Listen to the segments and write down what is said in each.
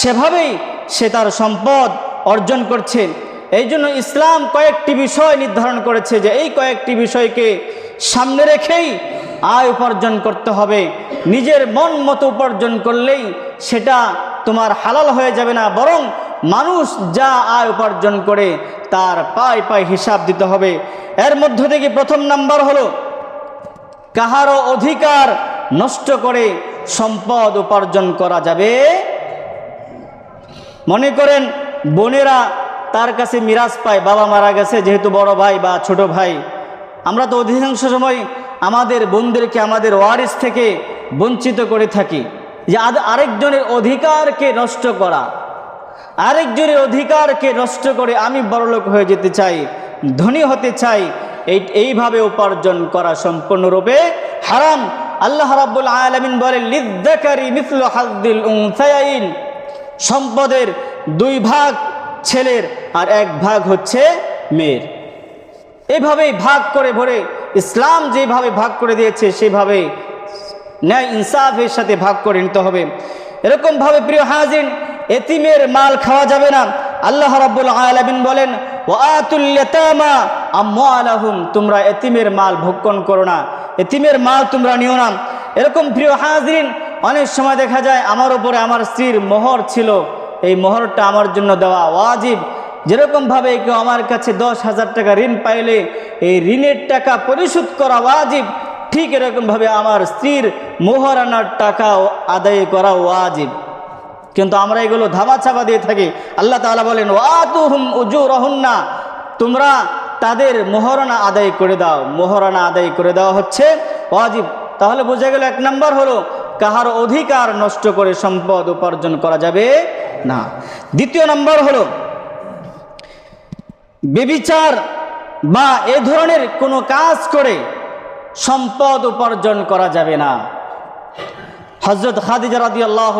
সেভাবেই সে তার সম্পদ অর্জন করছে। এই জন্য ইসলাম কয়েকটি বিষয় নির্ধারণ করেছে যে এই কয়েকটি বিষয়কে সামনে রেখেই আয় উপার্জন করতে হবে। নিজের মন মতো উপার্জন করলেই সেটা তোমার হালাল হয়ে যাবে না, বরং মানুষ যা আয় উপার্জন করে তার পায় পায় হিসাব দিতে হবে। এর মধ্য থেকে প্রথম নাম্বার হলো, কাহারও অধিকার নষ্ট করে সম্পদ উপার্জন করা যাবে মনে করেন বোনেরা তার কাছে মিরাজ পায়, বাবা মারা গেছে, যেহেতু বড় ভাই বা ছোট ভাই। আমরা তো অধিকাংশ সময় আমাদের বোনদেরকে আমাদের ওয়ারিস থেকে বঞ্চিত করে থাকি যে আরেকজনের অধিকারকে নষ্ট করা, আরেকজনের অধিকারকে নষ্ট করে আমি বড়লোক হয়ে যেতে চাই, ধনী হতে চাই, এই, এইভাবে উপার্জন করা সম্পূর্ণরূপে হারাম। আল্লাহ রাব্বুল আলামিন বলেন, লিদ্দাকারি মিথলু হাদ্দিল উনসায়াইন। সম্পদের দুই ভাগ ছেলের আর এক ভাগ হচ্ছে মেয়ের। এইভাবেই ভাগ করে ভরে ইসলাম যেভাবে ভাগ করে দিয়েছে, সেভাবে ন্যায় ইনসাফের সাথে ভাগ করে নিতে হবে। এরকমভাবে প্রিয় হাজিন এতিমের মাল খাওয়া যাবে না। আল্লাহ রাব্বুল আলামিন বলেন তোমরা এতিমের মাল ভক্ষণ করো না। এতিমের মাল তোমরা নিও না। এরকম প্রিয় হাজিন অনেক সময় দেখা যায় আমার উপরে আমার স্ত্রীর মোহর ছিল। এই মোহরটা আমার জন্য দেওয়া ওয়াজিব। যেরকমভাবে কেউ আমার কাছে দশ হাজার টাকা ঋণ পাইলে এই ঋণের টাকা পরিশোধ করা ওয়াজিব, ঠিক এরকমভাবে আমার স্ত্রীর মোহরানার টাকাও আদায় করা ওয়াজিব। কিন্তু আমরা এগুলো ধাবা চাপা দিয়ে থাকি। আল্লাহ তাআলা বলেন, ওয়াতুহুম উজুরহুন্না। তোমরা তাদের মোহরানা আদায় করে দাও। মোহরানা আদায় করে দেওয়া হচ্ছে ওয়াজিব। তাহলে বোঝা গেল এক নাম্বার হলো কাহার অধিকার নষ্ট করে সম্পদ উপার্জন করা যাবে না। দ্বিতীয় নম্বর হলো বেবিচার বা এ ধরনের কোনো কাজ করে সম্পদ উপার্জন করা যাবে না। হজরত খাদিজা রাদি আল্লাহ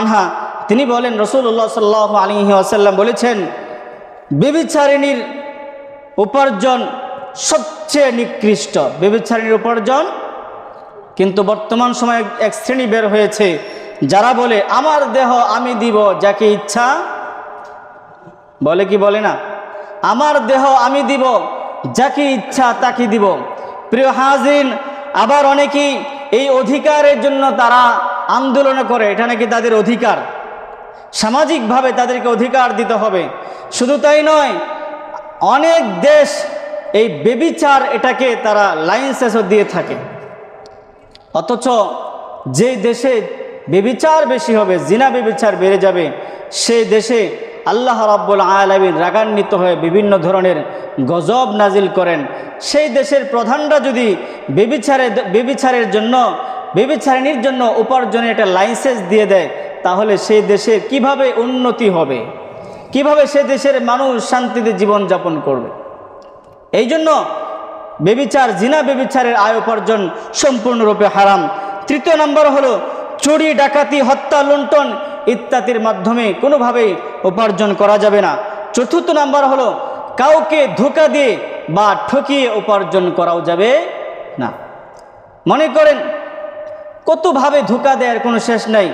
আনহা, তিনি বলেন রসুল্লাহ সাল্লাহ আলী আসাল্লাম বলেছেন বেবিচারিণীর উপার্জন সবচেয়ে নিকৃষ্ট। বেবিচারিণীর উপার্জন কিন্তু বর্তমান সময়ে এক শ্রেণি বের হয়েছে, যারা বলে, আমার দেহ আমি দিব যাকে ইচ্ছা। বলে কি বলে না? আমার দেহ আমি দিব যাকে ইচ্ছা তাকে দিব। প্রিয় হাজিন আবার অনেকেই এই অধিকারের জন্য তারা আন্দোলন করে, এটা নাকি তাদের অধিকার? সামাজিকভাবে তাদেরকে অধিকার দিতে হবে। শুধু তাই নয়, অনেক দেশ এই বেবিচার এটাকে তারা লাইসেন্সও দিয়ে থাকে। অথচ যে দেশে বেবিচার বেশি হবে, জিনা বেবিচার বেড়ে যাবে, সেই দেশে আল্লাহ রাব্বুল আলামিন রাগান্বিত হয়ে বিভিন্ন ধরনের গজব নাজিল করেন। সেই দেশের প্রধানরা যদি বেবিচারে, বেবিচারের জন্য, বেবিচারিণীর জন্য উপার্জনের একটা লাইসেন্স দিয়ে দেয়, তাহলে সেই দেশের কীভাবে উন্নতি হবে? কীভাবে সে দেশের মানুষ শান্তিতে জীবনযাপন করবে? এই জন্য বেবিচার, জিনা বেবিচারের আয় উপার্জন সম্পূর্ণরূপে হারাম। তৃতীয় নম্বর হলো চুরি, ডাকাতি, হত্যা, লুণ্ঠন ইত্যাদির মাধ্যমে কোনোভাবেই উপার্জন করা যাবে না। চতুর্থ নাম্বার হলো কাউকে ধোকা দিয়ে বা ঠকিয়ে উপার্জন করাও যাবে না। মনে করেন, কতভাবে ধোকা দেওয়ার কোনো শেষ নাই।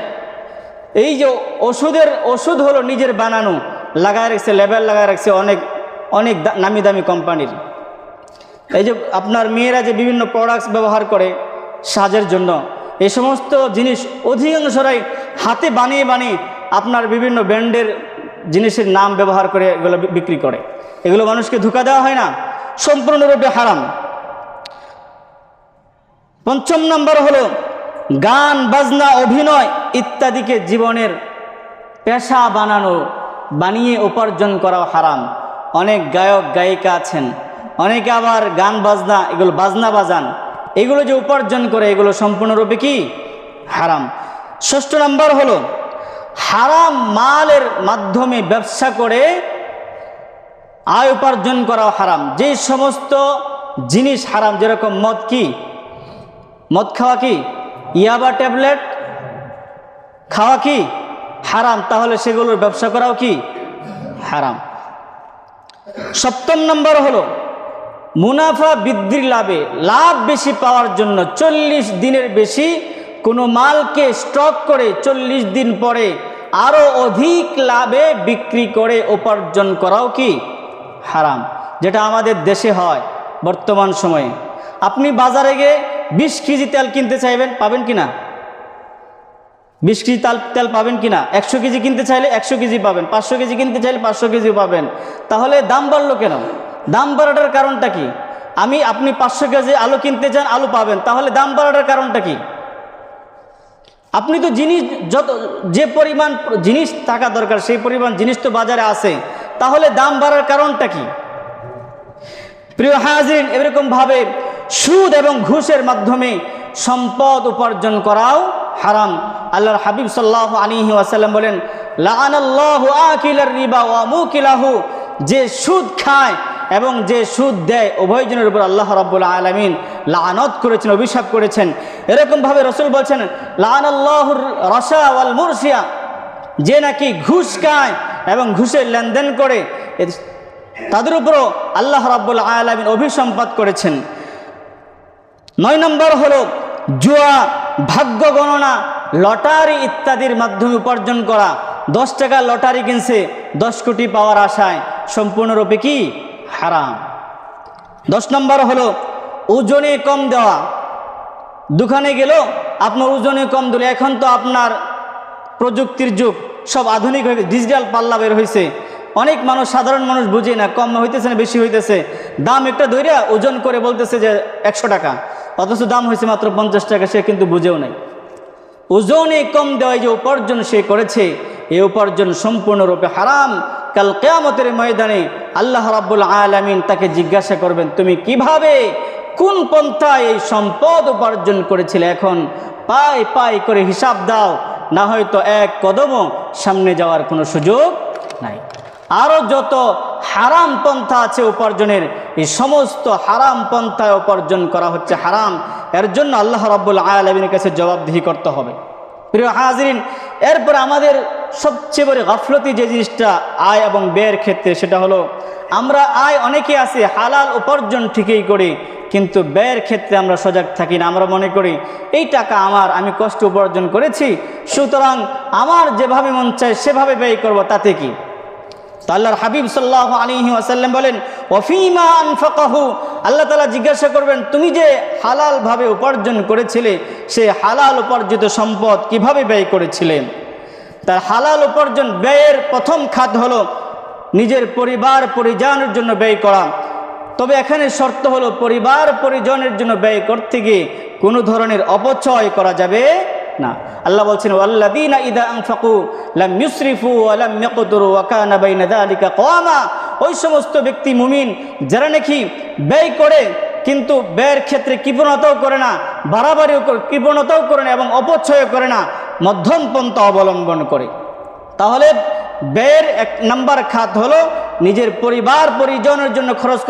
এই যে ওষুধের, ওষুধ হলো নিজের বানানো, লাগায় রাখছে, লেবেল লাগায় রাখছে অনেক অনেক নামি দামি কোম্পানির। এই যে আপনার মেয়েরা যে বিভিন্ন প্রোডাক্টস ব্যবহার করে সাজের জন্য, এই সমস্ত জিনিস অধিকাংশরাই হাতে বানিয়ে বানিয়ে আপনার বিভিন্ন ব্র্যান্ডের জিনিসের নাম ব্যবহার করে এগুলো বিক্রি করে। এগুলো মানুষকে ধোকা দেওয়া হয় না, সম্পূর্ণরূপে হারাম। পঞ্চম নম্বর হলো গান, বাজনা, অভিনয় ইত্যাদিকে জীবনের পেশা বানানো, বানিয়ে উপার্জন করাও হারাম। অনেক গায়ক, গায়িকা আছেন। অনেকে আবার গান বাজনা, এগুলো বাজনা বাজান। এগুলো যে উপার্জন করে, এগুলো সম্পূর্ণরূপে কি? হারাম। ষষ্ঠ নাম্বার হলো, হারাম মালের মাধ্যমে ব্যবসা করে আয় উপার্জন করাও হারাম। যে সমস্ত জিনিস হারাম, যেরকম মদ কি? মদ খাওয়া কি? ইয়াবা ট্যাবলেট খাওয়া কি? হারাম। তাহলে সেগুলোর ব্যবসা করাও কি? হারাম। সপ্তম নম্বর হলো মুনাফা বৃদ্ধির লাভে লাভ বেশি পাওয়ার জন্য চল্লিশ দিনের বেশি কোনো মালকে স্টক করে চল্লিশ দিন পরে আরও অধিক লাভে বিক্রি করে উপার্জন করাও কি হারাম, যেটা আমাদের দেশে হয় বর্তমান সময়ে। আপনি বাজারে গিয়ে বিশ কেজি তেল কিনতে চাইবেন, পাবেন কি না? বিশ কেজি তাল, তেল পাবেন কি না? একশো কেজি কিনতে চাইলে একশো কেজি পাবেন, পাঁচশো কেজি কিনতে চাইলে পাঁচশো কেজি পাবেন। তাহলে দাম বাড়লো কেন? দাম বাড়াটার কারণটা কি? আমি, আপনি পাঁচশো কেজি আলু কিনতে চান, আলু পাবেন। তাহলে দাম বাড়াটার কারণটা কি? আপনি তো জিনিস যত, যে পরিমাণ জিনিস থাকা দরকার, সেই পরিমাণ জিনিস তো বাজারে আছে। তাহলে দাম বাড়ার কারণটা কি? প্রিয় হাজিন এরকমভাবে সুদ এবং ঘুষের মাধ্যমে সম্পদ উপার্জন করাও হারাম। আল্লাহর হাবিব সাল্লাহ আলিহি ওয়াসাল্লাম বলেন, লাআনাল্লাহু আকিলার রিবা ওয়া মুকিলাহু। যে সুদ খায় এবং যে সুদ দেয় উভয়জনের উপর আল্লাহ রাব্বুল আলামিন লানত করেছেন, অভিশাপ করেছেন। এরকমভাবে রসুল বলছেন লাআনাল্লাহুর রসা ওয়াল মুরসিয়া যে নাকি ঘুষ খায় এবং ঘুষের লেনদেন করে তাদের উপরও আল্লাহ রাব্বুল আলামিন অভিসম্পাদ করেছেন। নয় নম্বর হলো, জুয়া, ভাগ্য গণনা, লটারি ইত্যাদির মাধ্যমে উপার্জন করা। দশ টাকা লটারি কিনছে, দশ কোটি পাওয়ার আশায়। সম্পূর্ণরূপে কি? হারাম। দশ নম্বর হলো, ওজনে কম দেওয়া। দোকানে গেল, আপনার ওজনে কম দিল। এখন তো আপনার প্রযুক্তির যুগ, সব আধুনিক হয়ে ডিজিটাল পাল্লা বের হয়েছে অনেক মানুষ, সাধারণ মানুষ বুঝে না, কম হইতেছে না, বেশি হইতেছে। দাম একটা ধৈর্য ওজন করে বলতেছে যে একশো টাকা, অথচ দাম হয়েছে মাত্র পঞ্চাশ টাকা, সে কিন্তু বুঝেও নাই। ওজনে কম দেওয়ায় যে উপার্জন সে করেছে, এই উপার্জন সম্পূর্ণরূপে হারাম। কাল কেয়ামতের ময়দানে আল্লাহ রাব্বুল আলামিন তাকে জিজ্ঞাসা করবেন, তুমি কীভাবে কোন পন্থায় এই সম্পদ উপার্জন করেছিলে? এখন পায় পায় করে হিসাব দাও, না হয়তো এক কদমও সামনে যাওয়ার কোনো সুযোগ নাই। আরও যত হারাম পন্থা আছে উপার্জনের, এই সমস্ত হারাম পন্থায় উপার্জন করা হচ্ছে হারাম। এর জন্য আল্লাহ রাব্বুল আলমিনের কাছে জবাবদিহি করতে হবে। প্রিয় হাজরিন, এরপর আমাদের সবচেয়ে বড় গাফলতি যে জিনিসটা আয় এবং ব্যয়ের ক্ষেত্রে, সেটা হলো আমরা আয় অনেকে আছে, হালাল উপার্জন ঠিকই করি, কিন্তু ব্যয়ের ক্ষেত্রে আমরা সজাগ থাকি না। আমরা মনে করি, এই টাকা আমার, আমি কষ্ট উপার্জন করেছি, সুতরাং আমার যেভাবে মন চায়, সেভাবে ব্যয় করব, তাতে কি? তো আল্লাহর হাবিব সাল্লাহ আলিহি আসাল্লাম বলেন ওফিমা আনফাকাহু আল্লাহ তালা জিজ্ঞাসা করবেন, তুমি যে হালালভাবে উপার্জন করেছিলে, সে হালাল উপার্জিত সম্পদ কীভাবে ব্যয় করেছিলে? তার হালাল উপার্জন ব্যয়ের প্রথম খাত হলো নিজের পরিবার পরিজনের জন্য ব্যয় করা। তবে এখানে শর্ত হলো পরিবার পরিজনের জন্য ব্যয় করতে গিয়ে কোনো ধরনের অপচয় করা যাবে না। আল্লাহ বলছেন, ওয়াল্লাযীনা ইযা আনফাকু লাম ইউসরিফু বাইনা ওই সমস্ত ব্যক্তি, মুমিন, যারা নাকি ব্যয় করে, কিন্তু ব্যয়ের ক্ষেত্রে কৃপণতাও করে না, বাড়াবাড়িও কৃপণতাও করে না এবং অপচয় করে না, মধ্যম পন্থা অবলম্বন করে। তাহলে ব্যয়ের এক নাম্বার খাত হলো নিজের পরিবার, পরিজনের জন্য খরচ